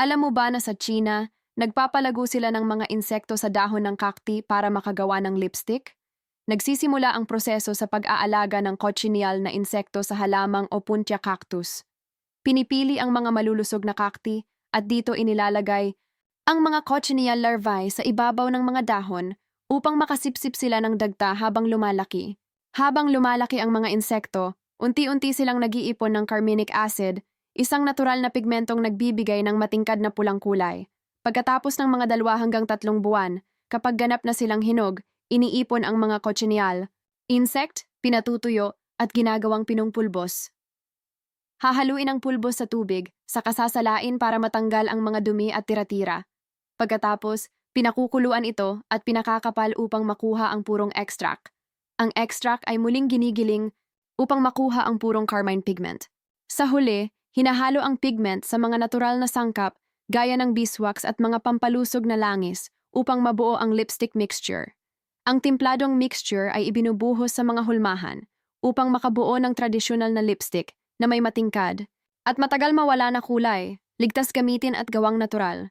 Alam mo ba na sa China, nagpapalago sila ng mga insekto sa dahon ng kakti para makagawa ng lipstick? Nagsisimula ang proseso sa pag-aalaga ng cochineal na insekto sa halamang Opuntia cactus. Pinipili ang mga malulusog na kakti at dito inilalagay ang mga cochineal larvae sa ibabaw ng mga dahon upang makasipsip sila ng dagta habang lumalaki. Habang lumalaki ang mga insekto, unti-unti silang nag-iipon ng carminic acid, isang natural na pigmentong nagbibigay ng matingkad na pulang kulay. Pagkatapos ng mga dalawa hanggang tatlong buwan, kapag ganap na silang hinog, iniipon ang mga cochineal, insect, pinatutuyo, at ginagawang pinungpulbos. Hahaluin ang pulbos sa tubig, sa kasasalain para matanggal ang mga dumi at tira-tira. Pagkatapos, pinakukuluan ito at pinakakapal upang makuha ang purong extract. Ang extract ay muling ginigiling upang makuha ang purong carmine pigment. Sa huli, hinahalo ang pigment sa mga natural na sangkap gaya ng beeswax at mga pampalusog na langis upang mabuo ang lipstick mixture. Ang timpladong mixture ay ibinubuhos sa mga hulmahan upang makabuo ng tradisyonal na lipstick na may matingkad at matagal mawala na kulay, ligtas gamitin at gawang natural.